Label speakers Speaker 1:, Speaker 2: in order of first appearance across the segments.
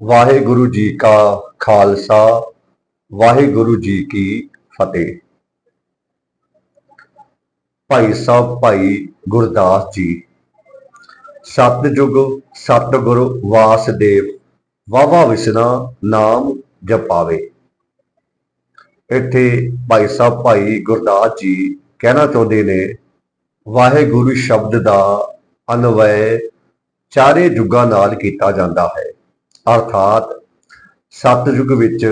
Speaker 1: ਵਾਹਿਗੁਰੂ ਜੀ ਕਾ ਖਾਲਸਾ, ਵਾਹਿਗੁਰੂ ਜੀ ਕੀ ਫਤਿਹ। ਭਾਈ ਸਾਹਿਬ, ਭਾਈ ਗੁਰਦਾਸ ਜੀ ਸਤਿਜੁਗ ਸਤਿਗੁਰ ਵਾਸਦੇਵ ਵਾਵਾ ਵਿਸਨਾ ਨਾਮ ਜਪਾਵੇ। ਇੱਥੇ ਭਾਈ ਸਾਹਿਬ, ਭਾਈ ਗੁਰਦਾਸ ਜੀ ਕਹਿਣਾ ਚਾਹੁੰਦੇ ਨੇ, ਵਾਹਿਗੁਰੂ ਸ਼ਬਦ ਦਾ ਅਨਵੈ ਚਾਰੇ ਯੁੱਗਾਂ ਨਾਲ ਕੀਤਾ ਜਾਂਦਾ ਹੈ। ਅਰਥਾਤ ਸਤਿਯੁਗ ਵਿੱਚ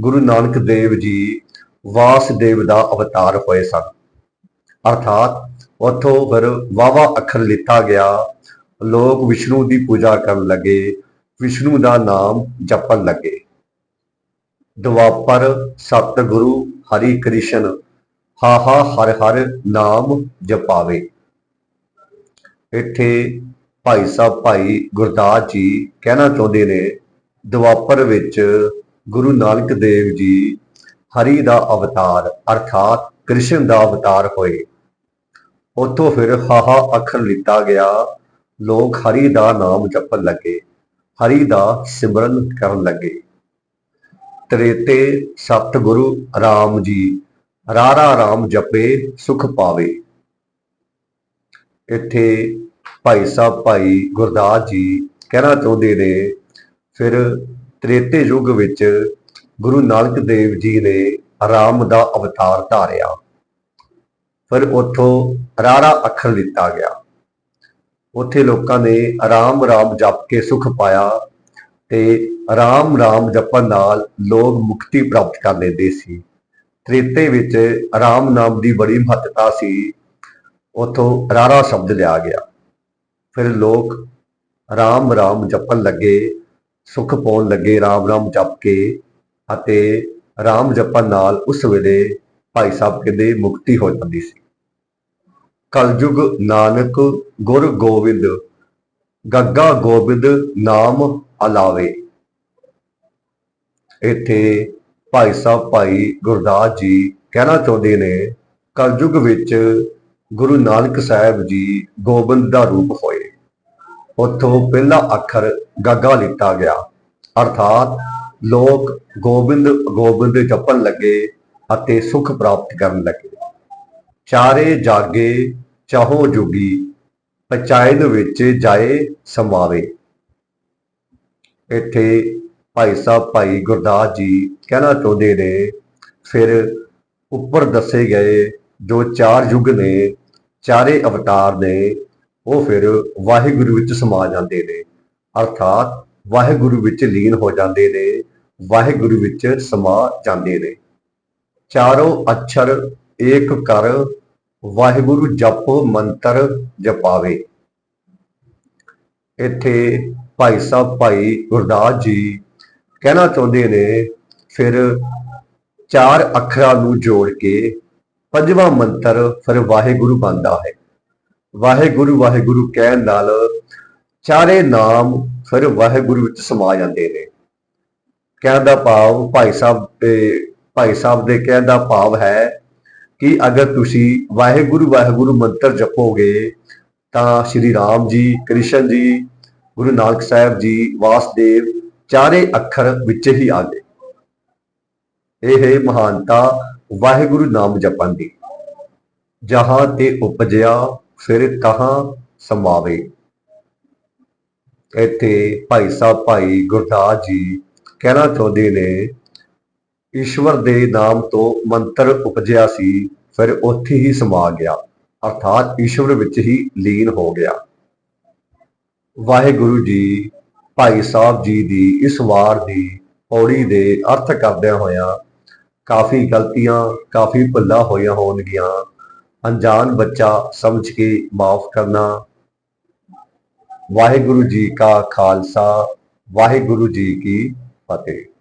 Speaker 1: ਗੁਰੂ ਨਾਨਕ ਦੇਵ ਜੀ ਵਾਸਦੇਵ ਦਾ ਅਵਤਾਰ ਹੋਏ ਸਨ। ਅਰਥਾਤ ਉੱਥੋਂ ਫਿਰ ਵਾਵਾ ਅੱਖਰ ਲਿੱਤਾ ਗਿਆ। ਲੋਕ ਵਿਸ਼ਨੂੰ ਦੀ ਪੂਜਾ ਕਰਨ ਲੱਗੇ, ਵਿਸ਼ਨੂੰ ਦਾ ਨਾਮ ਜਪਣ ਲੱਗੇ। ਦਵਾਪਰ ਸਤਿਗੁਰੂ ਹਰੀ ਕ੍ਰਿਸ਼ਨ, ਹਾ ਹਾ ਹਰ ਹਰ ਨਾਮ ਜਪਾਵੇ। ਇੱਥੇ ਭਾਈ ਸਾਹਿਬ, ਭਾਈ ਗੁਰਦਾਸ ਜੀ ਕਹਿਣਾ ਚਾਹੁੰਦੇ ਨੇ, ਦੁਆਪਰ ਵਿੱਚ ਗੁਰੂ ਨਾਨਕ ਦੇਵ ਜੀ ਹਰੀ ਦਾ ਅਵਤਾਰ, ਅਰਥਾਤ ਕ੍ਰਿਸ਼ਨ ਦਾ ਅਵਤਾਰ ਹੋਏ। ਉੱਥੋਂ ਫਿਰ ਹਾਹਾ ਅੱਖਰ ਲਿੱਤਾ ਗਿਆ, ਲੋਕ ਹਰੀ ਦਾ ਨਾਮ ਜਪਣ ਲੱਗੇ, ਹਰੀ ਦਾ ਸਿਮਰਨ ਕਰਨ ਲੱਗੇ। ਤ੍ਰੇਤੇ ਸਤਿਗੁਰੂ ਰਾਮ ਜੀ, ਰਾਰਾ ਰਾਮ ਜਪੇ ਸੁਖ ਪਾਵੇ। ਇੱਥੇ ਭਾਈ ਸਾਹਿਬ, ਭਾਈ ਗੁਰਦਾਸ ਜੀ ਕਹਿਣਾ ਚਾਹੁੰਦੇ ਨੇ, ਫਿਰ ਤ੍ਰੇਤੇ ਯੁੱਗ ਵਿੱਚ ਗੁਰੂ ਨਾਨਕ ਦੇਵ ਜੀ ਨੇ ਰਾਮ ਦਾ ਅਵਤਾਰ ਧਾਰਿਆ। ਫਿਰ ਉੱਥੋਂ ਰਾਰਾ ਅੱਖਰ ਦਿੱਤਾ ਗਿਆ। ਉੱਥੇ ਲੋਕਾਂ ਨੇ ਰਾਮ ਰਾਮ ਜਪ ਕੇ ਸੁਖ ਪਾਇਆ ਤੇ ਰਾਮ ਰਾਮ ਜਪਣ ਨਾਲ ਲੋਕ ਮੁਕਤੀ ਪ੍ਰਾਪਤ ਕਰ ਲੈਂਦੇ ਸੀ। ਤ੍ਰੇਤੇ ਵਿੱਚ ਰਾਮ ਨਾਮ ਦੀ ਬੜੀ ਮਹੱਤਤਾ ਸੀ। ਉਥੋਂ ਰਾਰਾ ਸ਼ਬਦ ਲਿਆ ਗਿਆ। ਫਿਰ ਲੋਕ ਰਾਮ ਰਾਮ ਜਪਣ ਲੱਗੇ, ਸੁਖ ਪਾਉਣ ਲੱਗੇ ਰਾਮ ਰਾਮ ਜਪ ਕੇ ਅਤੇ ਰਾਮ ਜਪਣ ਨਾਲ ਉਸ ਵੇਲੇ ਭਾਈ ਸਾਹਿਬ ਕਹਿੰਦੇ ਮੁਕਤੀ ਹੋ ਜਾਂਦੀ ਸੀ। ਕਲਯੁਗ ਨਾਨਕ ਗੁਰ ਗੋਬਿੰਦ, ਗੱਗਾ ਗੋਬਿੰਦ ਨਾਮ ਅਲਾਵੇ। ਇੱਥੇ ਭਾਈ ਸਾਹਿਬ ਭਾਈ ਗੁਰਦਾਸ ਜੀ ਕਹਿਣਾ ਚਾਹੁੰਦੇ ਨੇ, ਕਲਯੁਗ ਵਿੱਚ ਗੁਰੂ ਨਾਨਕ ਸਾਹਿਬ ਜੀ ਗੋਬਿੰਦ ਦਾ ਰੂਪ ਹੋਏ ਉੱਥੋਂ ਪਹਿਲਾ ਅੱਖਰ ਗੱਗਾ ਲਿੱਤਾ ਗਿਆ। ਅਰਥਾਤ ਲੋਕ ਗੋਬਿੰਦ ਗੋਬਿੰਦ ਜਪਣ ਲੱਗੇ ਅਤੇ ਸੁਖ ਪ੍ਰਾਪਤ ਕਰਨ ਲੱਗੇ। ਚਾਰੇ ਜਾਗੇ ਚਾਹੋ ਜੁਗੀ ਪਚਾਇਨ ਵਿੱਚ ਜਾਏ ਸਮਾਵੇ ਇੱਥੇ ਭਾਈ ਸਾਹਿਬ, ਭਾਈ ਗੁਰਦਾਸ ਜੀ ਕਹਿਣਾ ਚਾਹੁੰਦੇ ਨੇ, ਫਿਰ ਉੱਪਰ ਦੱਸੇ ਗਏ ਜੋ ਚਾਰ ਯੁੱਗ ਨੇ, ਚਾਰੇ ਅਵਤਾਰ ਨੇ ਉਹ ਫਿਰ ਵਾਹਿਗੁਰੂ ਵਿੱਚ ਸਮਾ ਜਾਂਦੇ ਨੇ, ਅਰਥਾਤ ਵਾਹਿਗੁਰੂ ਵਿੱਚ ਲੀਨ ਹੋ ਜਾਂਦੇ ਨੇ, ਵਾਹਿਗੁਰੂ ਵਿੱਚ ਸਮਾ ਜਾਂਦੇ ਨੇ। ਚਾਰੋਂ ਅਛਰ ਏਕ ਕਰ ਵਾਹਿਗੁਰੂ ਜਪ ਮੰਤਰ ਜਪਾਵੇ। ਇੱਥੇ ਭਾਈ ਸਾਹਿਬ, ਭਾਈ ਗੁਰਦਾਸ ਜੀ ਕਹਿਣਾ ਚਾਹੁੰਦੇ ਨੇ, ਫਿਰ ਚਾਰ ਅੱਖਰਾਂ ਨੂੰ ਜੋੜ ਕੇ ਪੰਜਵਾਂ ਮੰਤਰ ਫਿਰ ਵਾਹਿਗੁਰੂ ਬਣਦਾ ਹੈ। ਵਾਹਿਗੁਰੂ ਵਾਹਿਗੁਰੂ ਕਹਿਣ ਨਾਲ ਚਾਰੇ ਨਾਮ ਫਿਰ ਵਾਹਿਗੁਰੂ ਵਿੱਚ ਸਮਾ ਜਾਂਦੇ ਨੇ। ਕਹਿਣ ਦਾ ਭਾਵ ਭਾਈ ਸਾਹਿਬ ਦੇ, ਭਾਈ ਸਾਹਿਬ ਦੇ ਕਹਿਣ ਦਾ ਭਾਵ ਹੈ ਕਿ ਅਗਰ ਤੁਸੀਂ ਵਾਹਿਗੁਰੂ ਵਾਹਿਗੁਰੂ ਮੰਤਰ ਜਪੋਗੇ ਤਾਂ ਸ਼੍ਰੀ ਰਾਮ ਜੀ, ਕ੍ਰਿਸ਼ਨ ਜੀ, ਗੁਰੂ ਨਾਨਕ ਸਾਹਿਬ ਜੀ, ਵਾਸਦੇਵ ਚਾਰੇ ਅੱਖਰ ਵਿੱਚ ਹੀ ਆ ਗਏ ਇਹ ਹੈ ਮਹਾਨਤਾ ਵਾਹਿਗੁਰੂ ਨਾਮ ਜਪਣ ਦੀ। ਜਹਾਂ ਤੇ ਉਪਜਿਆ ਫਿਰ ਕਹਾਂ ਸਮਾਵੇ? ਇੱਥੇ ਭਾਈ ਸਾਹਿਬ, ਭਾਈ ਗੁਰਦਾਸ ਜੀ ਕਹਿਣਾ ਚਾਹੁੰਦੇ ਨੇ, ਈਸ਼ਵਰ ਦੇ ਨਾਮ ਤੋਂ ਮੰਤਰ ਉਪਜਿਆ ਸੀ, ਫਿਰ ਉੱਥੇ ਹੀ ਸਮਾ ਗਿਆ। ਅਰਥਾਤ ਈਸ਼ਵਰ ਵਿੱਚ ਹੀ ਲੀਨ ਹੋ ਗਿਆ। ਵਾਹਿਗੁਰੂ ਜੀ, ਭਾਈ ਸਾਹਿਬ ਜੀ ਦੀ ਇਸ ਵਾਰ ਦੀ ਪੌੜੀ ਦੇ ਅਰਥ ਕਰਦਿਆਂ ਹੋਇਆਂ ਕਾਫੀ ਗਲਤੀਆਂ, ਕਾਫੀ ਭੁੱਲਾਂ ਹੋਈਆਂ ਹੋਣਗੀਆਂ। ਅਣਜਾਣ ਬੱਚਾ ਸਮਝ ਕੇ ਮਾਫ ਕਰਨਾ। ਵਾਹਿਗੁਰੂ ਜੀ ਕਾ ਖਾਲਸਾ ਵਾਹਿਗੁਰੂ ਜੀ ਕੀ ਫਤਿਹ।